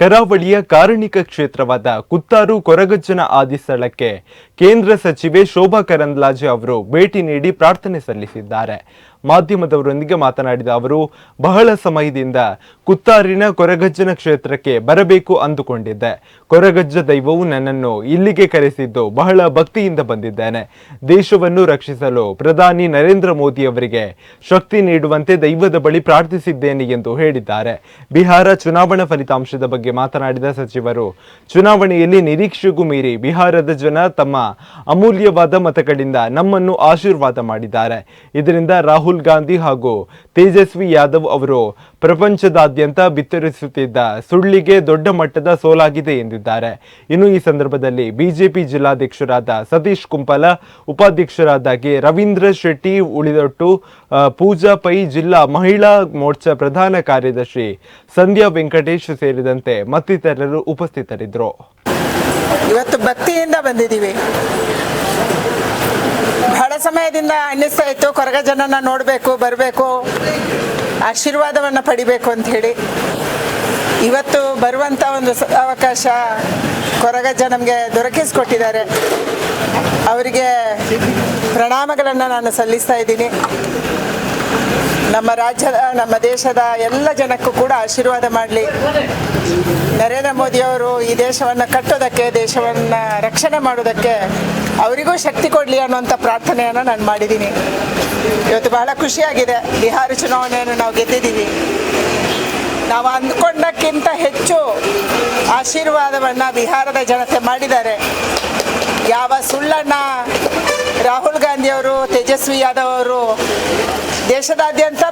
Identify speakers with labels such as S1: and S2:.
S1: ಕರಾವಳಿಯ ಕಾರಣಿಕ ಕ್ಷೇತ್ರವಾದ ಕುತ್ತಾರು ಕೊರಗಜ್ಜನ ಆದಿ ಸ್ಥಳಕ್ಕೆ ಕೇಂದ್ರ ಸಚಿವೆ ಶೋಭಾ ಕರಂದ್ಲಾಜೆ ಅವರು ಭೇಟಿ ನೀಡಿ ಪ್ರಾರ್ಥನೆ ಸಲ್ಲಿಸಿದ್ದಾರೆ. ಮಾಧ್ಯಮದವರೊಂದಿಗೆ ಮಾತನಾಡಿದ ಅವರು, ಬಹಳ ಸಮಯದಿಂದ ಕುತ್ತಾರಿನ ಕೊರಗಜ್ಜನ ಕ್ಷೇತ್ರಕ್ಕೆ ಬರಬೇಕು ಅಂದುಕೊಂಡಿದ್ದೆ. ಕೊರಗಜ್ಜ ದೈವವು ನನ್ನನ್ನು ಇಲ್ಲಿಗೆ ಕರೆಸಿದ್ದು ಬಹಳ ಭಕ್ತಿಯಿಂದ ಬಂದಿದ್ದೇನೆ. ದೇಶವನ್ನು ರಕ್ಷಿಸಲು ಪ್ರಧಾನಿ ನರೇಂದ್ರ ಮೋದಿ ಅವರಿಗೆ ಶಕ್ತಿ ನೀಡುವಂತೆ ದೈವದ ಬಳಿ ಪ್ರಾರ್ಥಿಸಿದ್ದೇನೆ ಎಂದು ಹೇಳಿದ್ದಾರೆ. ಬಿಹಾರ ಚುನಾವಣಾ ಫಲಿತಾಂಶದ ಬಗ್ಗೆ ಮಾತನಾಡಿದ ಸಚಿವರು, ಚುನಾವಣೆಯಲ್ಲಿ ನಿರೀಕ್ಷೆಗೂ ಮೀರಿ ಬಿಹಾರದ ಜನ ತಮ್ಮ ಅಮೂಲ್ಯವಾದ ಮತಗಳಿಂದ ನಮ್ಮನ್ನು ಆಶೀರ್ವಾದ ಮಾಡಿದ್ದಾರೆ. ಇದರಿಂದ ರಾಹುಲ್ ಗಾಂಧಿ ಹಾಗೂ ತೇಜಸ್ವಿ ಯಾದವ್ ಅವರು ಪ್ರಪಂಚದಾದ್ಯಂತ ಬಿತ್ತರಿಸುತ್ತಿದ್ದ ಸುಳ್ಳಿಗೆ ದೊಡ್ಡ ಮಟ್ಟದ ಸೋಲಾಗಿದೆ ಎಂದಿದ್ದಾರೆ. ಇನ್ನು ಈ ಸಂದರ್ಭದಲ್ಲಿ ಬಿಜೆಪಿ ಜಿಲ್ಲಾಧ್ಯಕ್ಷರಾದ ಸತೀಶ್ ಕುಂಪಲ ಉಪಾಧ್ಯಕ್ಷರಾದ ಕೆ ರವೀಂದ್ರ ಶೆಟ್ಟಿ, ಉಳಿದೊಟ್ಟು ಪೂಜಾ ಪೈ ಜಿಲ್ಲಾ ಮಹಿಳಾ ಮೋರ್ಚಾ ಪ್ರಧಾನ ಕಾರ್ಯದರ್ಶಿ ಸಂಧ್ಯಾ ವೆಂಕಟೇಶ್ ಸೇರಿದಂತೆ ಮತ್ತಿತರರು ಉಪಸ್ಥಿತರಿದ್ದರು.
S2: ಇವತ್ತು ಭಕ್ತಿಯಿಂದ ಬಂದಿದ್ದೀವಿ. ಸಮಯದಿಂದ ಅನ್ನಿಸ್ತಾ ಇತ್ತು ಕೊರಗ ಜನನ ನೋಡಬೇಕು, ಬರಬೇಕು. ಆಶೀರ್ವಾದವನ್ನು ಪಡಿಬೇಕು ಅಂತ ಹೇಳಿ. ಇವತ್ತು ಬರುವಂಥ ಒಂದು ಅವಕಾಶ ಕೊರಗ ನಮಗೆ ದೊರಕಿಸಿಕೊಟ್ಟಿದ್ದಾರೆ. ಅವರಿಗೆ ಪ್ರಣಾಮಗಳನ್ನು ನಾನು ಸಲ್ಲಿಸ್ತಾ ಇದ್ದೀನಿ. ನಮ್ಮ ರಾಜ್ಯದ ನಮ್ಮ ದೇಶದ ಎಲ್ಲ ಜನಕ್ಕೂ ಕೂಡ ಆಶೀರ್ವಾದ ಮಾಡಲಿ. ನರೇಂದ್ರ ಮೋದಿಯವರು ಈ ದೇಶವನ್ನು ಕಟ್ಟೋದಕ್ಕೆ, ದೇಶವನ್ನು ರಕ್ಷಣೆ ಮಾಡೋದಕ್ಕೆ ಅವರಿಗೂ ಶಕ್ತಿ ಕೊಡಲಿ ಅನ್ನುವಂಥ ಪ್ರಾರ್ಥನೆಯನ್ನು ನಾನು ಮಾಡಿದ್ದೀನಿ ಇವತ್ತು ಬಹಳ ಖುಷಿಯಾಗಿದೆ. ಬಿಹಾರ ಚುನಾವಣೆಯನ್ನು ನಾವು ಗೆದ್ದಿದ್ದೀವಿ. ನಾವು ಅಂದ್ಕೊಂಡಕ್ಕಿಂತ ಹೆಚ್ಚು ಆಶೀರ್ವಾದವನ್ನು ಬಿಹಾರದ ಜನತೆ ಮಾಡಿದ್ದಾರೆ. ಯಾವ ಸುಳ್ಳಣ್ಣ ರಾಹುಲ್ ಗಾಂಧಿಯವರು ತೇಜಸ್ವಿ ಯಾದವ್ ಅವರು ದೇಶದಾದ್ಯಂತ